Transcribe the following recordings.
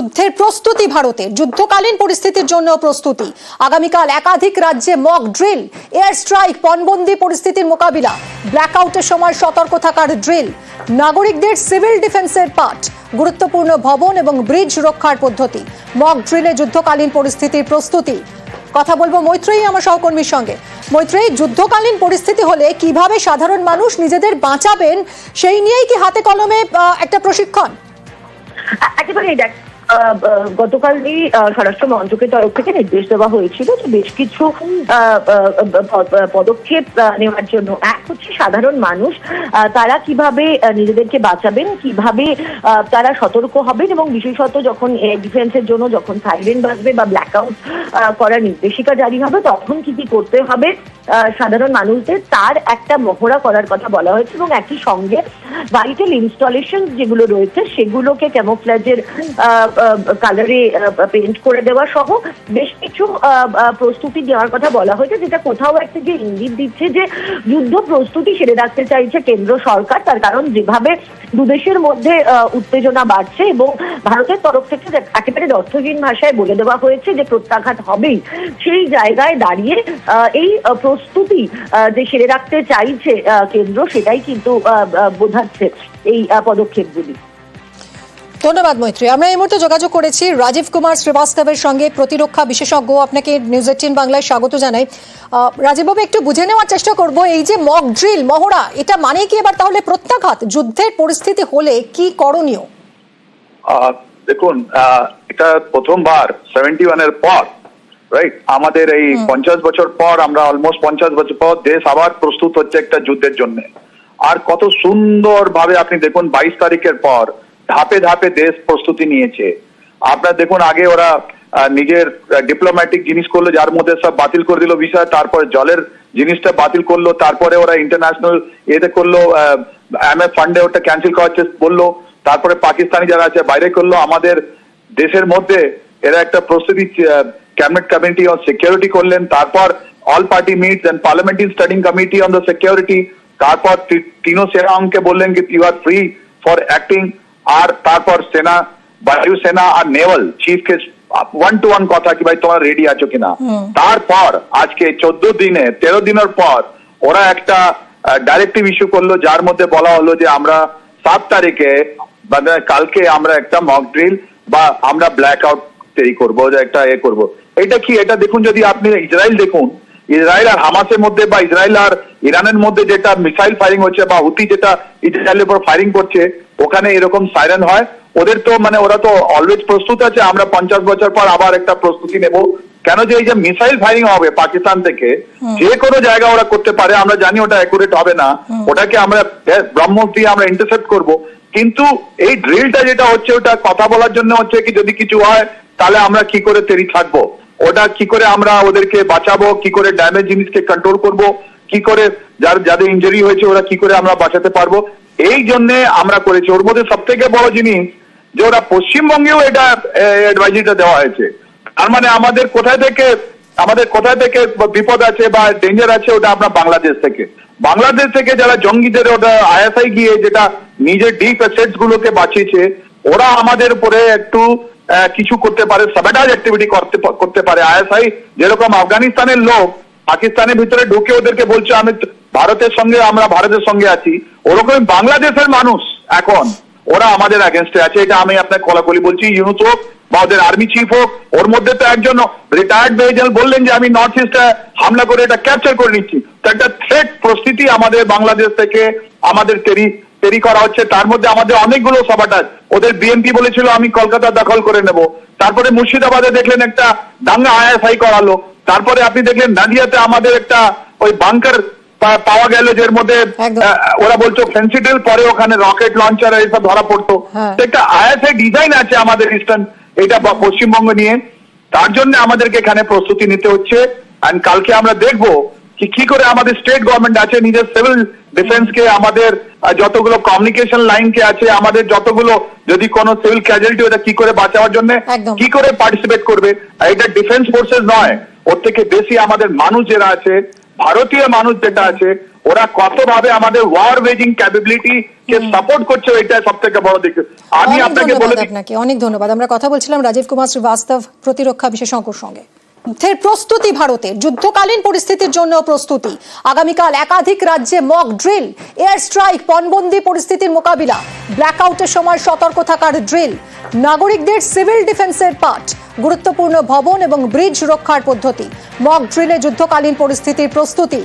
যুদ্ধের প্রস্তুতি ভারতে যুদ্ধকালীন পরিস্থিতির জন্য প্রস্তুতি। আগামীকাল একাধিক রাজ্যে মক ড্রিল এয়ার স্ট্রাইক পণবন্দি পরিস্থিতির মোকাবিলা ব্ল্যাকআউটের সময় সতর্ক থাকার ড্রিল নাগরিকদের সিভিল ডিফেন্সের পাঠ, গুরুত্বপূর্ণ ভবন এবং ব্রিজ রক্ষার পদ্ধতি মক ড্রিলে যুদ্ধকালীন পরিস্থিতির প্রস্তুতি। কথা বলব মৈত্রেয়ী আমার সহকর্মীর সঙ্গে। মৈত্রেয়ী, যুদ্ধকালীন পরিস্থিতি হলে কীভাবে সাধারণ মানুষ নিজেদের বাঁচাবেন, সেই নিয়েই কি হাতে কলমে একটা প্রশিক্ষণ? একেবারেই দেখ গতকালই স্বরাষ্ট্র মন্ত্রকের তরফ থেকে নির্দেশ দেওয়া হয়েছিল যে বেশ কিছু পদক্ষেপ নেওয়ার জন্য। এক হচ্ছে সাধারণ মানুষ তারা কীভাবে নিজেদেরকে বাঁচাবেন, কীভাবে তারা সতর্ক হবেন এবং বিশেষত যখন ডিফেন্সের জন্য যখন সাইলেন বাজবে বা ব্ল্যাক ব্ল্যাকআউট করার নির্দেশিকা জারি হবে, তখন কি কি করতে হবে? সাধারণ মানুষদের তার একটা মহড়া করার কথা বলা হয়েছে এবং একই সঙ্গে ভাইটাল ইনস্টলেশন যেগুলো রয়েছে সেগুলোকে ক্যামোফ্লাজের কালারে পেন্ট করে দেওয়া সহ বেশ কিছু প্রস্তুতি দেওয়ার কথা বলা হয়েছে। যেটা কোথাও একটা যে ইঙ্গিত দিচ্ছে যে যুদ্ধ প্রস্তুতি সেরে রাখতে চাইছে কেন্দ্র সরকার, তার কারণ যেভাবে দুদেশের মধ্যে উত্তেজনা বাড়ছে এবং ভারতের তরফ থেকে একেবারে অর্থহীন ভাষায় বলে দেওয়া হয়েছে যে প্রত্যাঘাত হবেই, সেই জায়গায় দাঁড়িয়ে এই প্রস্তুতি যে সেরে রাখতে চাইছে কেন্দ্র সেটাই কিন্তু বোঝাচ্ছে এই পদক্ষেপগুলি। ধন্যবাদ মৈত্রী। আমরা এই মুহূর্তে যোগাযোগ করেছি রাজীব কুমার শ্রীবাস্তবের সঙ্গে প্রতিরক্ষা বিশেষজ্ঞ। আপনাকে নিউজ এইটিন বাংলায় স্বাগত জানাই। আহ, রাজীববাবু একটু বুঝে নেওয়ার চেষ্টা করব এই যে মক ড্রিল মহড়া এটা মানে কি এবার তাহলে প্রত্যাঘাত? যুদ্ধের পরিস্থিতি হলে কি করণীয়? আহ, দেখুন আহ, এটা প্রথমবার সেভেন্টি ওয়ানের পর রাইট আমাদের এই পঞ্চাশ বছর পর আমরা অলমোস্ট পঞ্চাশ বছর পর দেশ আবার প্রস্তুত হচ্ছে একটা যুদ্ধের জন্য। আর কত সুন্দর ভাবে আপনি দেখুন বাইশ তারিখের পর ধাপে ধাপে দেশ প্রস্তুতি নিয়েছে। আপনার দেখুন আগে ওরা নিজের ডিপ্লোম্যাটিক জিনিস করল যার মধ্যে সব বাতিল করে দিল ভিসা তারপরে জলের জিনিসটা বাতিল করল তারপরে ওরা ইন্টারন্যাশনাল এতে করল এমএফ ফান্ডে ওটা ক্যান্সেল করার চেষ্টা করল তারপরে পাকিস্তানি যারা আছে বাইরে করল আমাদের দেশের মধ্যে এরা একটা প্রস্তুতি ক্যাবিনেট কমিটি অন সিকিউরিটি করলেন তারপর all party meets and parliamentary standing committee on the security তারপর তিনো সেনা অঙ্কে বললেন কি you are free for acting আর তারপর সেনা বায়ুসেনা আর নেভাল চিফকে ওয়ান টু ওয়ান কথা কি ভাই তোমরা রেডি আছো কিনা? তারপর আজকে চোদ্দ দিনে তেরো দিনের পর ওরা একটা ডাইরেক্টিভ ইস্যু করল যার মধ্যে বলা হলো যে আমরা সাত তারিখে মানে কালকে আমরা একটা মক ড্রিল বা আমরা ব্ল্যাক আউট তৈরি করব একটা এ করব। এটা কি? এটা দেখুন যদি আপনি ইসরায়েল দেখুন ইসরায়েল আর হামাসের মধ্যে বা ইসরায়েল আর ইরানের মধ্যে যেটা মিসাইল ফায়ারিং হচ্ছে বা হুতি যেটা ইসরায়েলের উপর ফায়ারিং করছে ওখানে এরকম সাইরেন হয়। ওদের তো মানে ওরা তো অলওয়েজ প্রস্তুত আছে আমরা পঞ্চাশ বছর পর আবার একটা প্রস্তুতি নেব। কেন যে এই যে মিসাইল ফায়ারিং হবে পাকিস্তান থেকে যে কোনো জায়গা ওরা করতে পারে আমরা জানি ওটা অ্যাকুরেট হবে না। ওটাকে আমরা ব্রহ্মস দিয়ে আমরা ইন্টারসেপ্ট করব। কিন্তু এই ড্রিলটা যেটা হচ্ছে ওটা কথা বলার জন্য হচ্ছে কি যদি কিছু হয় তাহলে আমরা কি করে তেরি থাকব? ওটা কি করে আমরা ওদেরকে বাঁচাবো? কি করে ড্যামেজ জিনিসকে কন্ট্রোল করব? কি করে যার, যাদের ইঞ্জুরি হয়েছে ওরা কি করে আমরা বাঁচাতে পারব? এই জন্য আমরা করেছি। ওর মধ্যে সব থেকে বড় জিনিস যে ওরা পশ্চিমবঙ্গেও এটা অ্যাডভাইজারিটা দেওয়া হয়েছে। তার মানে আমাদের কোথায় থেকে, আমাদের কোথায় থেকে বিপদ আছে বা ডেঞ্জার আছে ওটা আমরা বাংলাদেশ থেকে। বাংলাদেশ থেকে যারা জঙ্গিদের ওটা আইএসআই গিয়ে যেটা নিজের ডিপ অ্যাসেটস গুলোকে বাঁচিয়েছে, ওরা আমাদের উপরে একটু কিছু করতে পারে সাবেটাজ অ্যাক্টিভিটি করতে করতে পারে। আইএসআই যেরকম আফগানিস্তানের লোক পাকিস্তানের ভিতরে ঢুকে ওদেরকে বলছে, আমি ভারতের সঙ্গে, আমরা ভারতের সঙ্গে আছি। ওরকম বাংলাদেশের মানুষ এখন, ওরা আমাদের অ্যাগেনস্টে আছে। এটা আমি আপনার কলাকলি বলছি, ইউনুস হোক বা ওদের আর্মি চিফ হোক, ওর মধ্যে তো একজন রিটায়ার্ড মেজর বললেন যে, আমি নর্থ ইস্টে হামলা করে এটা ক্যাপচার করে নিচ্ছি। তো একটা থ্রেট প্রস্তুতি আমাদের বাংলাদেশ থেকে আমাদের তেরি তেরি করা হচ্ছে তার মধ্যে আমাদের অনেকগুলো সভাটা ওদের বিএনপি বলেছিল আমি কলকাতা দখল করে নেব। তারপরে মুর্শিদাবাদে দেখলেন একটা দাঙ্গা আইএসআই করালো। তারপরে আপনি দেখলেন নাদিয়াতে আমাদের একটা ওই বাংকার পাওয়া গেল যের মধ্যে ওরা বলছো ফেন্সিটেল পরে ওখানে রকেট লঞ্চার এইসব ধরা পড়তো। হ্যাঁ। একটা আইএসআই ডিজাইন আছে আমাদের ইস্টার্ন এটা পশ্চিমবঙ্গ নিয়ে। তার জন্য আমাদেরকে এখানে প্রস্তুতি নিতে হচ্ছে। এন্ড কালকে আমরা দেখব কি কি করে আমাদের স্টেট গভর্নমেন্ট আছে নিজের সিভিল ডিফেন্স কে আমাদের যতগুলো কমিউনিকেশন লাইন কে আছে আমাদের যতগুলো যদি কোনো সিভিল ক্যাজুয়ালিটি ওটা কি করে বাঁচাবার জন্য কি করে পার্টিসিপেট করবে? এটা ডিফেন্স ফোর্সেস নয় ওর থেকে বেশি আমাদের মানুষ যারা আছে ভারতীয় মানুষ যেটা আছে ওরা কতভাবে আমাদের ওয়ার ওয়েজিং ক্যাপাবিলিটি কে সাপোর্ট করছে এটা সব থেকে বড় দিক। আমি আপনাকে বলে আপনাকে অনেক ধন্যবাদ। আমরা কথা বলছিলাম রাজীব কুমার শ্রীবাস্তব প্রতিরক্ষা বিশেষজ্ঞর সঙ্গে। প্রস্তুতি ভারতের। যুদ্ধকালীন পরিস্থিতির জন্য প্রস্তুতি। আগামীকাল একাধিক রাজ্যে মক ড্রিল এয়ার স্ট্রাইক পণবন্দি পরিস্থিতির মোকাবিলা। ব্ল্যাকআউটের সময় সতর্ক থাকার ড্রিল নাগরিকদের সিভিল ডিফেন্সের পাঠ। গুরুত্বপূর্ণ ভবন এবং ব্রিজ রক্ষার পদ্ধতি। মক ড্রিলে যুদ্ধকালীন পরিস্থিতির প্রস্তুতি।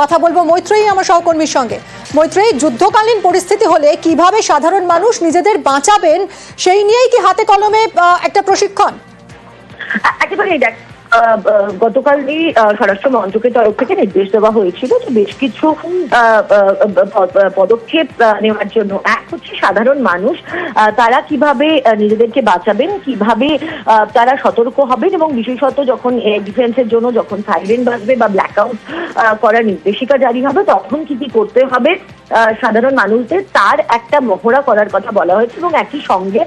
কথা বলব মৈত্রেয়ী আমার সহকর্মীর সঙ্গে। মৈত্রেয়ী, যুদ্ধকালীন পরিস্থিতি হলে কীভাবে সাধারণ মানুষ নিজেদের বাঁচাবেন, সেই নিয়েই কি হাতে কলমে একটা প্রশিক্ষণ? একেবারেই দেখ গতকালই স্বরাষ্ট্র মন্ত্রকের তরফ থেকে নির্দেশ দেওয়া হয়েছিল যে বেশ কিছু পদক্ষেপ নেওয়ার জন্য। এক হচ্ছে সাধারণ মানুষ তারা কীভাবে নিজেদেরকে বাঁচাবেন, কীভাবে তারা সতর্ক হবেন এবং বিশেষত যখন ডিফেন্সের জন্য যখন সাইরেন বাজবে বা ব্ল্যাক ব্ল্যাকআউট করার নির্দেশিকা জারি হবে, তখন কি কি করতে হবে? সাধারণ মানুষদের তার একটা মহড়া করার কথা বলা হয়েছে এবং একই সঙ্গে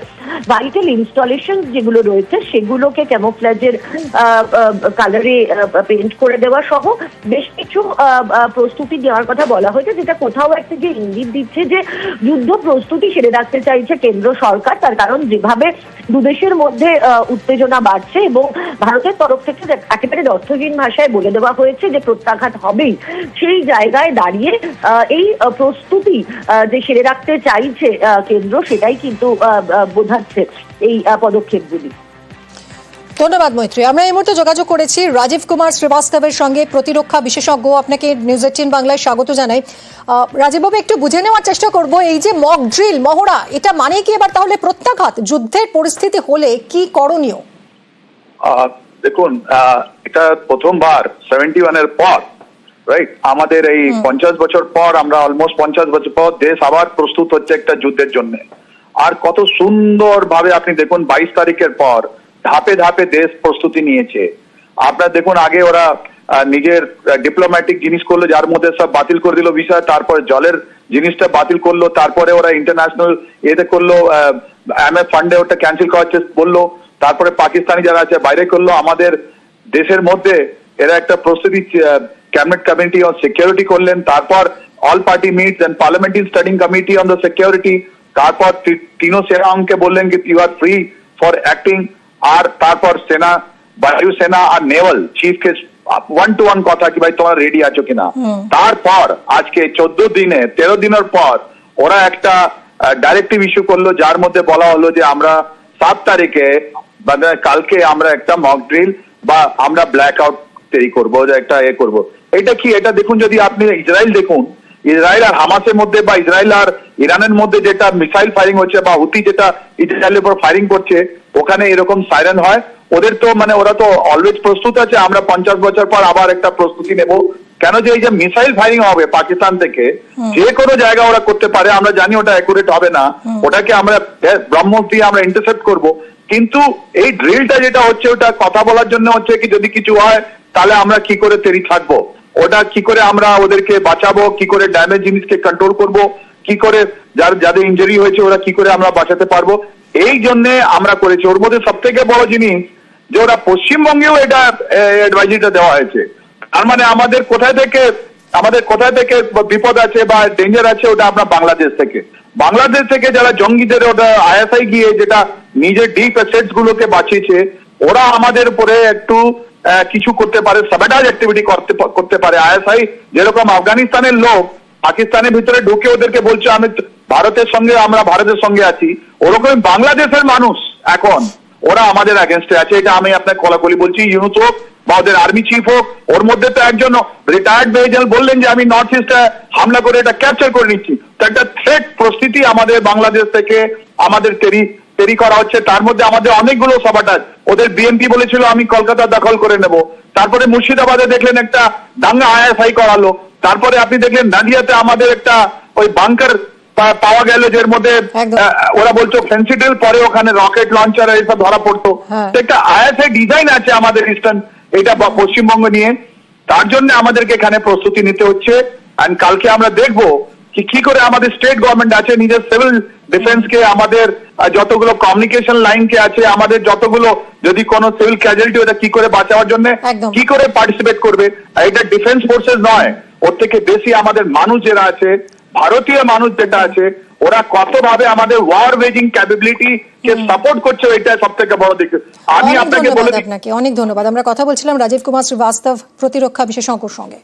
ভাইটাল ইনস্টলেশন যেগুলো রয়েছে সেগুলোকে ক্যামোফ্ল্যাজের কালারে পেইন্ট করে দেওয়া সহ বেশ কিছু প্রস্তুতি দেওয়ার কথা বলা হয়েছে। যেটা কোথাও একটা যে ইঙ্গিত দিচ্ছে যে যুদ্ধ প্রস্তুতি সেরে রাখতে চাইছে কেন্দ্র সরকার, তার কারণ যেভাবে দুদেশের মধ্যে উত্তেজনা বাড়ছে এবং ভারতের তরফ থেকে একেবারে অর্থহীন ভাষায় বলে দেওয়া হয়েছে যে প্রত্যাঘাত হবেই, সেই জায়গায় দাঁড়িয়ে এই প্রস্তুতি যে সেরে রাখতে চাইছে আহ, কেন্দ্র সেটাই কিন্তু বোঝাচ্ছে এই পদক্ষেপগুলি। ধন্যবাদ মৈত্রী। আমরা এই মুহূর্তে যোগাযোগ করেছি রাজীব কুমার শ্রীবাস্তবের সঙ্গে প্রতিরক্ষা বিশেষজ্ঞ। আপনাকে নিউজ এইটিন বাংলায় স্বাগত জানাই। রাজীববাবু একটু বুঝে নেওয়ার চেষ্টা করব এই যে মক ড্রিল মহড়া এটা মানে কি এবার তাহলে প্রত্যাঘাত? যুদ্ধের পরিস্থিতি হলে কি করণীয়? আহ, দেখুন আহ, এটা প্রথমবার সেভেন্টি ওয়ানের পর রাইট আমাদের এই পঞ্চাশ বছর পর আমরা অলমোস্ট পঞ্চাশ বছর পর দেশ আবার প্রস্তুত হচ্ছে একটা যুদ্ধের জন্য। আর কত সুন্দর ভাবে আপনি দেখুন বাইশ তারিখের পর ধাপে ধাপে দেশ প্রস্তুতি নিয়েছে। আপনার দেখুন আগে ওরা নিজের ডিপ্লোম্যাটিক জিনিস করল যার মধ্যে সব বাতিল করে দিল বিষয় তারপরে জলের জিনিসটা বাতিল করল তারপরে ওরা ইন্টারন্যাশনাল এতে করল এমএফ ফান্ডে ওটা ক্যান্সেল করার চেষ্টা বলল তারপরে পাকিস্তানি যারা আছে বাইরে করল আমাদের দেশের মধ্যে এরা একটা প্রস্তুতি ক্যাবিনেট কমিটি অন সিকিউরিটি করলেন তারপর all party meet and parliamentary standing committee on the security তারপর তিনো সেনাকে বললেন কি you are free for acting আর তারপর সেনা বায়ুসেনা আর নেভাল চিফকে ওয়ান টু ওয়ান কথা কি ভাই তোমরা রেডি আছো কিনা? তারপর আজকে চোদ্দ দিনে তেরো দিনের পর ওরা একটা ডাইরেক্টিভ ইস্যু করল যার মধ্যে বলা হলো যে আমরা সাত তারিখে মানে কালকে আমরা একটা মক ড্রিল বা আমরা ব্ল্যাক আউট তৈরি করব একটা এ করব। এটা কি? এটা দেখুন যদি আপনি ইসরায়েল দেখুন ইসরায়েল আর হামাসের মধ্যে বা ইসরায়েল আর ইরানের মধ্যে যেটা মিসাইল ফায়ারিং হচ্ছে বা হুতি যেটা ইসরায়েলের উপর ফায়ারিং করছে ওখানে এরকম সাইরেন হয়। ওদের তো মানে ওরা তো অলওয়েজ প্রস্তুত আছে আমরা পঞ্চাশ বছর পর আবার একটা প্রস্তুতি নেব। কেন যে এই যে মিসাইল ফায়ারিং হবে পাকিস্তান থেকে যে কোনো জায়গা ওরা করতে পারে আমরা জানি ওটা অ্যাকুরেট হবে না। ওটাকে আমরা ব্রহ্মস দিয়ে আমরা ইন্টারসেপ্ট করব। কিন্তু এই ড্রিলটা যেটা হচ্ছে ওটা কথা বলার জন্য হচ্ছে কি যদি কিছু হয় তাহলে আমরা কি করে তেরি থাকব? ওটা কি করে আমরা ওদেরকে বাঁচাবো? কি করে ড্যামেজ জিনিসকে কন্ট্রোল করব? কি করে যার, যাদের ইঞ্জুরি হয়েছে ওরা কি করে আমরা বাঁচাতে পারব? এই জন্য আমরা করেছি। ওর মধ্যে সব থেকে বড় জিনিস যে ওরা পশ্চিমবঙ্গেও এটা অ্যাডভাইজারিটা দেওয়া হয়েছে। তার মানে আমাদের কোথায় থেকে, আমাদের কোথায় থেকে বিপদ আছে বা ডেঞ্জার আছে ওটা আমরা বাংলাদেশ থেকে। বাংলাদেশ থেকে যারা জঙ্গিদের ওটা আইএসআই গিয়ে যেটা নিজের ডিপ অ্যাসেটস গুলোকে বাঁচিয়েছে, ওরা আমাদের উপরে একটু কিছু করতে পারে সাবাটাজ অ্যাক্টিভিটি করতে করতে পারে। আইএসআই যেরকম আফগানিস্তানের লোক, পাকিস্তানের ভিতরে ঢুকে ওদেরকে বলছে, আমি ভারতের সঙ্গে, আমরা ভারতের সঙ্গে আছি। ওরকম বাংলাদেশের মানুষ এখন, ওরা আমাদের অ্যাগেনস্টে আছে। এটা আমি আপনার কলাকলি বলছি, ইউনুস হোক বা ওদের আর্মি চিফ হোক, ওর মধ্যে তো একজন রিটায়ার্ড মেজর বললেন যে, আমি নর্থ ইস্টে হামলা করে এটা ক্যাপচার করে নিচ্ছি। তো একটা থ্রেট প্রস্তুতি আমাদের বাংলাদেশ থেকে, আমাদের তৈরি করা হচ্ছে তার মধ্যে আমাদের অনেকগুলো সাবাটাজ ওদের বিএনপি বলেছিল আমি কলকাতা দখল করে নেব। তারপরে মুর্শিদাবাদে দেখলেন একটা দাঙ্গা আইএসআই করালো। তারপরে আপনি দেখলেন নাদিয়াতে আমাদের একটা ওই বাংকার পাওয়া গেল যের মধ্যে ওরা বলছো ফেন্সিডিল পরে ওখানে রকেট লঞ্চার এইসব ধরা পড়তো। হ্যাঁ। একটা আইএসআই ডিজাইন আছে আমাদের ইস্টার্ন এটা পশ্চিমবঙ্গ নিয়ে। তার জন্য আমাদেরকে এখানে প্রস্তুতি নিতে হচ্ছে। কালকে আমরা দেখব কি কি করে আমাদের স্টেট গভর্নমেন্ট আছে নিজের সিভিল ডিফেন্স কে আমাদের যতগুলো কমিউনিকেশন লাইন কে আছে আমাদের যতগুলো যদি কোনো সিভিল ক্যাজুয়ালিটি ওটা কি করে বাঁচাবার জন্য কি করে পার্টিসিপেট করবে? এটা ডিফেন্স ফোর্সেস নয় ওর থেকে বেশি আমাদের মানুষ যারা আছে ভারতীয় মানুষ যেটা আছে ওরা কত ভাবে আমাদের ওয়ার ওয়েজিং ক্যাপাবিলিটি কে সাপোর্ট করছে এটা সব থেকে বড় দিক। আমি আপনাকে বলে দিই আপনাকে অনেক ধন্যবাদ। আমরা কথা বলছিলাম রাজীব কুমার শ্রীবাস্তব প্রতিরক্ষা বিশেষজ্ঞর সঙ্গে।